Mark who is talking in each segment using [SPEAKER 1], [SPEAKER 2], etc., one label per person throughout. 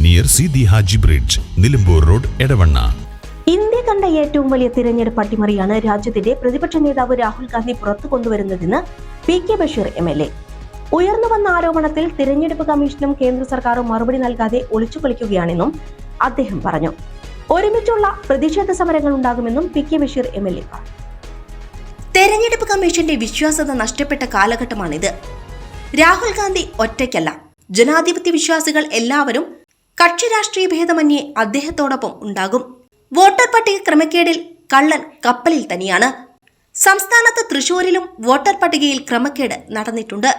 [SPEAKER 1] near Sidi Haji bridge Nilambur road Edavanna
[SPEAKER 2] India കണ്ട ഏറ്റവും വലിയ തിരഞ്ഞെടുപ്പ് അട്ടിമറിയാണ് രാജ്യത്തിന്റെ പ്രതിപക്ഷ നേതാവ് രാഹുൽ ഗാന്ധി പുറത്തു കൊണ്ടുവരുന്നതെന്ന് P K Basheer M L A. ഉയർന്നു വന്ന ആരോപണത്തിൽ തിരഞ്ഞെടുപ്പ് കമ്മീഷനും കേന്ദ്ര സർക്കാരും മറുപടി നൽകാതെ ഒളിച്ചു കളിക്കുകയാണെന്നും അദ്ദേഹം പറഞ്ഞു. ഒരുമിച്ചുള്ള പ്രതിഷേധ സമരങ്ങൾ ഉണ്ടാകുമെന്നും P K Basheer M L A പറഞ്ഞു. തെരഞ്ഞെടുപ്പ് കമ്മീഷന്റെ വിശ്വാസ്യത നഷ്ടപ്പെട്ട കാലഘട്ടമാണിത്. രാഹുൽ ഗാന്ധി ഒറ്റയ്ക്കല്ല. ജനാധിപത്യ വിശ്വാസികൾ എല്ലാവരും കക്ഷി രാഷ്ട്രീയ ഭേദമന്യേ അദ്ദേഹത്തോടൊപ്പം ഉണ്ടാകും. വോട്ടർ പട്ടിക ക്രമക്കേടിൽ കള്ളൻ കപ്പലിൽ തന്നെയാണ് സംസ്ഥാനത്ത് തൃശൂരിലും വോട്ടർ പട്ടികയിൽ ക്രമക്കേട് നടന്നിട്ടുണ്ട്.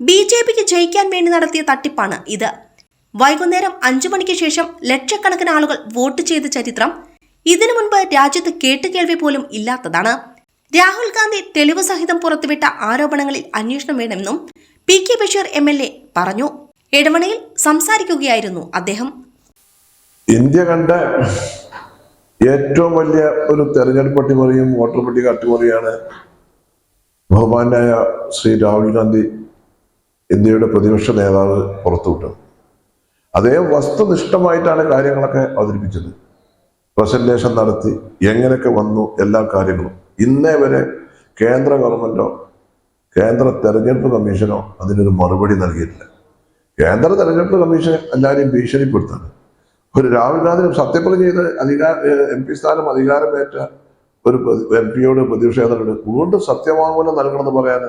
[SPEAKER 2] ബി ജെ പിക്ക് ജയിക്കാൻ വേണ്ടി നടത്തിയ തട്ടിപ്പാണ് ഇത്. വൈകുന്നേരം അഞ്ചു മണിക്ക് ശേഷം ലക്ഷക്കണക്കിന് ആളുകൾ വോട്ട് ചെയ്ത ചരിത്രം ഇതിനു മുൻപ് രാജ്യത്ത് കേട്ടുകേൾവി പോലും ഇല്ലാത്തതാണ്. രാഹുൽ ഗാന്ധി തെളിവ് സഹിതം പുറത്തുവിട്ട ആരോപണങ്ങളിൽ അന്വേഷണം വേണമെന്നും പി കെ ബഷീർ എ പറഞ്ഞു. എടമണയിൽ സംസാരിക്കുകയായിരുന്നു അദ്ദേഹം.
[SPEAKER 3] ഇന്ത്യ കണ്ട ഏറ്റവും വലിയ ഒരു തെരഞ്ഞെടുപ്പ് അട്ടിമറിയും വോട്ടർ പട്ടിക അട്ടിമറിയാണ് ബഹുമാനായ ശ്രീ രാഹുൽ ഗാന്ധി ഇന്ത്യയുടെ പ്രതിപക്ഷ നേതാവ് പുറത്തുവിട്ടത് അദ്ദേഹം വസ്തുനിഷ്ഠമായിട്ടാണ് കാര്യങ്ങളൊക്കെ അവതരിപ്പിച്ചത്. പ്രസന്റേഷൻ നടത്തി എങ്ങനെയൊക്കെ വന്നു എല്ലാ കാര്യങ്ങളും. ഇന്നേ വരെ കേന്ദ്ര ഗവൺമെന്റോ കേന്ദ്ര തെരഞ്ഞെടുപ്പ് കമ്മീഷനോ അതിനൊരു മറുപടി നൽകിയിട്ടില്ല. കേന്ദ്ര തെരഞ്ഞെടുപ്പ് കമ്മീഷൻ എല്ലാവരെയും ഭീഷണിപ്പെടുത്താണ് ഒരു രാഹുൽ ഗാന്ധി സത്യപ്രതിജ്ഞ ചെയ്ത് അധികാര എം പി സ്ഥാനം അധികാരമേറ്റ ഒരു എം പിയോട് പ്രതിഷേധമുണ്ട്. വീണ്ടും സത്യവാങ്മൂലം നൽകണമെന്ന് പറയാൻ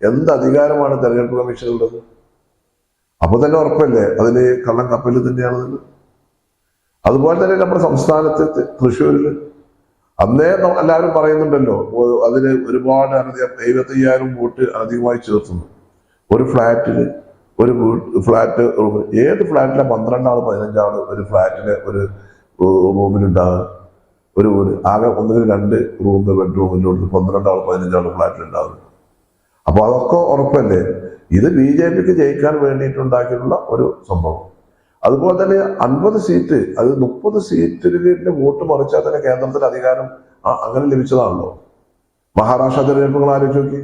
[SPEAKER 3] എന്ത് അധികാരമാണ് തെരഞ്ഞെടുപ്പ് കമ്മീഷനുള്ളത് അപ്പൊ തന്നെ ഉറപ്പല്ലേ? അതിന് കള്ളം കപ്പലിൽ തന്നെയാണെന്ന് അതുപോലെ തന്നെ നമ്മുടെ സംസ്ഥാനത്ത് തൃശ്ശൂരിൽ അന്നേ എല്ലാവരും പറയുന്നുണ്ടല്ലോ അതിന് ഒരുപാട് അനധികം എഴുപത്തയ്യായിരം വോട്ട് അധികമായി ചേർത്തുന്നു. ഒരു ഫ്ലാറ്റിൽ ഒരു ഫ്ലാറ്റ് ഏത് ഫ്ലാറ്റിലെ പന്ത്രണ്ടാൾ പതിനഞ്ചാൾ ഒരു ഫ്ലാറ്റിലെ ഒരു റൂമിലുണ്ടാകുക ഒരു വീട്. ആകെ ഒന്നിൽ രണ്ട് റൂം ബെഡ്റൂമിന്റെ പന്ത്രണ്ടാൾ പതിനഞ്ചാൾ ഫ്ലാറ്റിലുണ്ടാകും അപ്പോൾ അതൊക്കെ ഉറപ്പല്ലേ? ഇത് ബി ജെ പിക്ക് ജയിക്കാൻ വേണ്ടിയിട്ടുണ്ടാക്കിയിട്ടുള്ള ഒരു സംഭവം. അതുപോലെ തന്നെ അൻപത് സീറ്റ് അത് മുപ്പത് സീറ്റിന്റെ വോട്ട് മറിച്ചാൽ തന്നെ കേന്ദ്രത്തിൽ അധികാരം അങ്ങനെ ലഭിച്ചതാണല്ലോ. മഹാരാഷ്ട്ര തെരഞ്ഞെടുപ്പുകൾ ആലോചിച്ച് നോക്കി.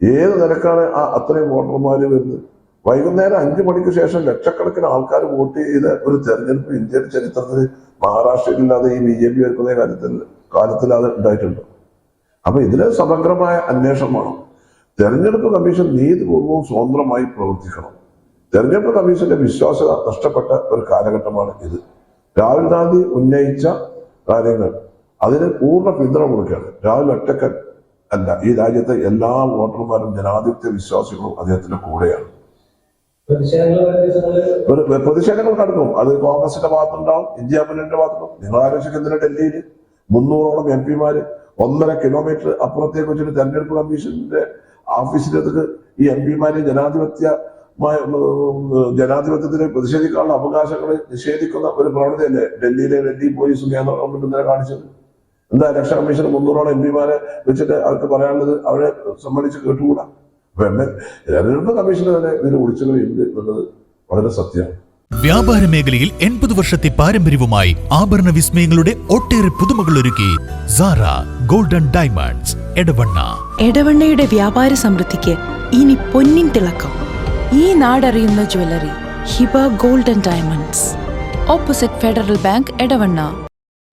[SPEAKER 3] ഏത് നിരക്കാണ് ആ അത്രയും വോട്ടർമാര് വരുന്നത്? വൈകുന്നേരം അഞ്ചു മണിക്ക് ശേഷം ലക്ഷക്കണക്കിന് ആൾക്കാർ വോട്ട് ചെയ്ത ഒരു തെരഞ്ഞെടുപ്പ് ഇന്ത്യയുടെ ചരിത്രത്തിൽ മഹാരാഷ്ട്രയിലില്ലാതെ ഈ ബി ജെ പി വരുന്ന കാര്യത്തിൽ കാലത്തിൽ അത് ഉണ്ടായിട്ടുണ്ട്. അപ്പൊ ഇതിന് സമഗ്രമായ അന്വേഷണം വേണം. തെരഞ്ഞെടുപ്പ് കമ്മീഷൻ നീതിപൂർവവും സ്വതന്ത്രമായി പ്രവർത്തിക്കണം. തെരഞ്ഞെടുപ്പ് കമ്മീഷന്റെ വിശ്വാസ്യത നഷ്ടപ്പെട്ട ഒരു കാലഘട്ടമാണ് ഇത്. രാഹുൽ ഗാന്ധി ഉന്നയിച്ച കാര്യങ്ങൾ അതിന് പൂർണ പിന്തുണ കൊടുക്കുകയാണ്. രാഹുൽ ഒറ്റക്കൻ അല്ല ഈ രാജ്യത്തെ എല്ലാ വോട്ടർമാരും ജനാധിപത്യ വിശ്വാസികളും അദ്ദേഹത്തിന്റെ കൂടെയാണ്. ഒരു പ്രതിഷേധങ്ങൾ നടക്കും. അത് കോൺഗ്രസിന്റെ ഭാഗത്തുണ്ടാവും ഇന്ത്യ മുന്നണിന്റെ ഭാഗത്തുണ്ടാവും. നിങ്ങൾ ആലോചിക്കുന്നതിന് ഡൽഹിയിൽ മുന്നൂറോളം എം പിമാര് ഒന്നര കിലോമീറ്റർ അപ്പുറത്തേക്ക് വെച്ചിട്ട് തെരഞ്ഞെടുപ്പ് കമ്മീഷന്റെ ഓഫീസിലേക്ക് ഈ എം പിമാരെ ജനാധിപത്യ ജനാധിപത്യത്തിന് പ്രതിഷേധിക്കാനുള്ള അവകാശങ്ങളെ നിഷേധിക്കുന്ന ഒരു പ്രവണതയല്ലേ ഡൽഹിയിലെ ഡൽഹി പോലീസും കേന്ദ്ര ഗവൺമെന്റ് ഇന്നലെ കാണിച്ചത്? എന്താ ഇലക്ഷൻ കമ്മീഷൻ മുന്നൂറോളം എം പിമാരെ വെച്ചിട്ട് അവർക്ക് പറയാനുള്ളത് അവരെ സമ്മതിച്ച് കേട്ടുകൂടാ? അപ്പൊ എം എൽ തെരഞ്ഞെടുപ്പ് കമ്മീഷന് തന്നെ ഇതിന് ഒളിച്ചുകളിയുണ്ട് എന്നുള്ളത് വളരെ സത്യമാണ്.
[SPEAKER 1] വ്യാപാര മേഖലയിൽ എൺപത് വർഷത്തെ പാരമ്പര്യവുമായി ആഭരണ വിസ്മയങ്ങളുടെ ഒട്ടേറെ പുതുമകൾ ഒരുക്കി സാറ ഗോൾഡൻ ഡയമണ്ട്സ് എടവണ്ണ.
[SPEAKER 4] എടവണ്ണയുടെ വ്യാപാര സമൃദ്ധിക്ക് ഇനി പൊന്നിൻ തിളക്കം. ഈ നാടറിയുന്ന jewellery Hiba golden diamonds. Opposite federal bank Edavanna.